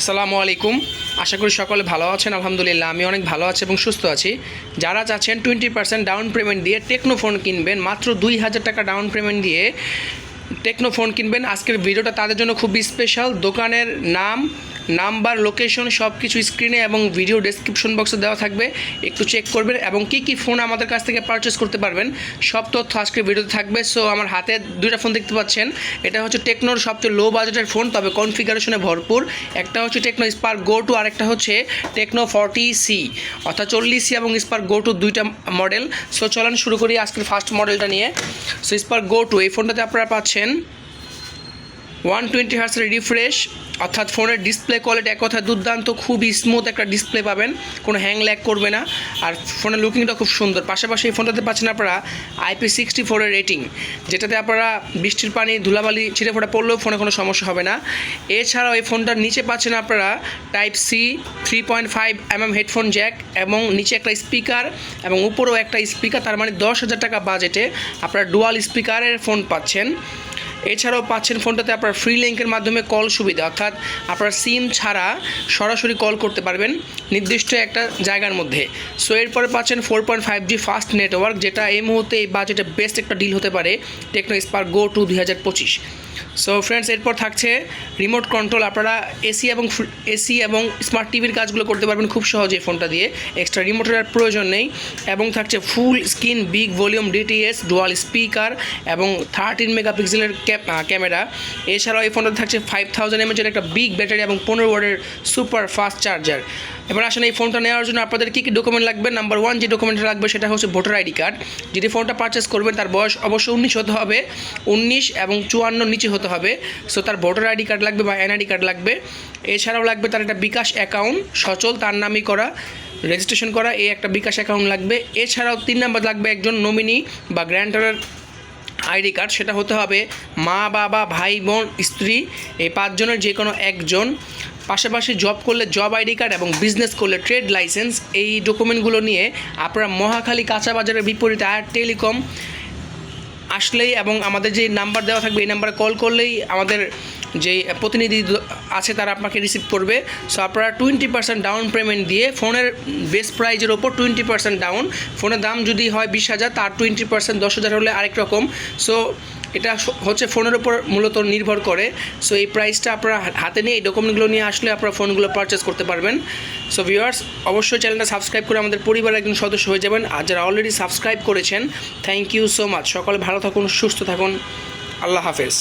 আসসালামু আলাইকুম। আশা করি সকলে ভালো আছেন, আলহামদুলিল্লাহ, আমি অনেক ভালো আছি এবং সুস্থ আছি। যারা চাচ্ছেন টোয়েন্টি পার্সেন্ট ডাউন পেমেন্ট দিয়ে টেকনো ফোন কিনবেন, মাত্র দুই হাজার টাকা ডাউন পেমেন্ট দিয়ে টেকনো ফোন কিনবেন। আজকের ভিডিওটা তাদের জন্য খুবই স্পেশাল দোকানের নাম নাম্বার লোকেশন সব কিছু স্ক্রিনে এবং ভিডিও ডেসক্রিপশন বক্সে দেওয়া থাকবে। একটু চেক করবেন এবং কি কি ফোন আমাদের কাছ থেকে পারচেস করতে পারবেন, সব তথ্য আজকের ভিডিওতে থাকবে। সো আমার হাতে দুইটা ফোন দেখতে পাচ্ছেন। এটা হচ্ছে টেকনোর সবচেয়ে লো বাজেটের ফোন তবে কনফিগারেশনে ভরপুর। একটা হচ্ছে টেকনো স্পার্ক গো টু আর একটা হচ্ছে টেকনো ফর্টি সি অর্থাৎ চল্লিশ সি এবং স্পার্ক গো টু দুইটা মডেল সো চলেন শুরু করি আজকের ফার্স্ট মডেলটা নিয়ে। সো স্পার্ক গো টু এই ফোনটাতে আপনারা পাচ্ছেন ওয়ান টোয়েন্টি হার্সের রিফ্রেশ অর্থাৎ ফোনের ডিসপ্লে কোয়ালিটি এক কথায় দুর্দান্ত, খুবই স্মুথ একটা ডিসপ্লে পাবেন, কোনো হ্যাং ল্যাগ করবে না। আর ফোনের লুকিংটা খুব সুন্দর। পাশাপাশি এই ফোনটাতে পাচ্ছেন আপনারা আইপি সিক্সটি ফোরের রেটিং যেটাতে আপনারা বৃষ্টির পানি, ধুলাবালি ছিটে ফোটা পড়লেও ফোনে কোনো সমস্যা হবে না। এছাড়াও এই ফোনটার নিচে পাচ্ছেন আপনারা type C three point five MM headphone jack এবং নিচে একটা স্পিকার এবং উপরেও একটা স্পিকার তার মানে দশ হাজার টাকা বাজেটে আপনারা ডুয়াল স্পিকারের ফোন পাচ্ছেন। এছাড়াও পাচ্ছেন ফোনটাতে আপনার ফ্রি লিঙ্কের মাধ্যমে কল সুবিধা, অর্থাৎ আপনার সিম ছাড়া সরাসরি কল করতে পারবেন নির্দিষ্ট একটা জায়গার মধ্যে। সো এরপরে পাচ্ছেন four point five G fast network যেটা এই মুহূর্তে এই বাজেটে বেস্ট একটা ডিল হতে পারে টেকনো স্পার্ক গো টু দুই হাজার পঁচিশ। সো ফ্রেন্ডস এরপর থাকছে রিমোট কন্ট্রোল আপনারা এসি এবং এসি এবং স্মার্ট টিভির কাজগুলো করতে পারবেন খুব সহজে ফোনটা দিয়ে এক্সট্রা রিমোটের আর প্রয়োজন নেই। এবং থাকছে full screen big volume DTS dual speaker এবং থার্টিন মেগাপিক্সেলের ক্যামেরা এছাড়াও এই ফোনটা থাকছে ফাইভ থাউজেন্ড এমএচের একটা বিগ ব্যাটারি এবং পনেরো ওয়ার্ডের সুপার ফাস্ট চার্জার এবার আসলে এই ফোনটা নেওয়ার জন্য আপনাদের কী কী ডকুমেন্ট লাগবে? নাম্বার ওয়ান যে ডকুমেন্টটা লাগবে সেটা হচ্ছে ভোটার আইডি কার্ড। যদি ফোনটা পারচেস করবেন, তার বয়স অবশ্যই উনিশ হতে হবে। উনিশ এবং চুয়ান্ন নিচে হতে হবে। সো তার ভোটার আইডি কার্ড লাগবে বা এনআইডি কার্ড লাগবে। এছাড়াও লাগবে তার একটা বিকাশ অ্যাকাউন্ট সচল, তার নামই করা রেজিস্ট্রেশন করা, এই একটা বিকাশ অ্যাকাউন্ট লাগবে। এছাড়াও তিন নাম্বার লাগবে একজন নমিনি বা গ্র্যান্টারের আইডি কার্ড, সেটা হতে হবে মা, বাবা, ভাই, বোন, স্ত্রী, এই পাঁচজনের যে কোনো একজন। পাশাপাশি জব করলে জব আইডি কার্ড এবং বিজনেস করলে ট্রেড লাইসেন্স এই ডকুমেন্টগুলো নিয়ে আপনারা মহাখালী কাঁচা বাজারের বিপরীতে আর টেলিকম আসলেই এবং আমাদের যে নাম্বার দেওয়া থাকবে, এই নাম্বারে কল করলেই আমাদের যে প্রতিনিধি আছে তারা আপনাকে রিসিভ করবে। সো আপনারা টোয়েন্টি পার্সেন্ট ডাউন পেমেন্ট দিয়ে ফোনের বেস প্রাইজের ওপর টোয়েন্টি পার্সেন্ট ডাউন ফোনের দাম যদি হয় বিশ হাজার, তার টোয়েন্টি পার্সেন্ট দশ হাজার হলে আরেক রকম। সো এটা হচ্ছে ফোনের উপর মূলত নির্ভর করে। সো এই প্রাইসটা আপনারা হাতে নিয়ে এই ডকুমেন্টগুলো নিয়ে আসলে আপনারা ফোনগুলো পারচেস করতে পারবেন। সো ভিউয়ার্স অবশ্যই চ্যানেলটা সাবস্ক্রাইব করে আমাদের পরিবারের একজন সদস্য হয়ে যাবেন। আর যারা অলরেডি সাবস্ক্রাইব করেছেন থ্যাংক ইউ সো মাচ সকলে ভালো থাকুন, সুস্থ থাকুন। আল্লাহ হাফেজ।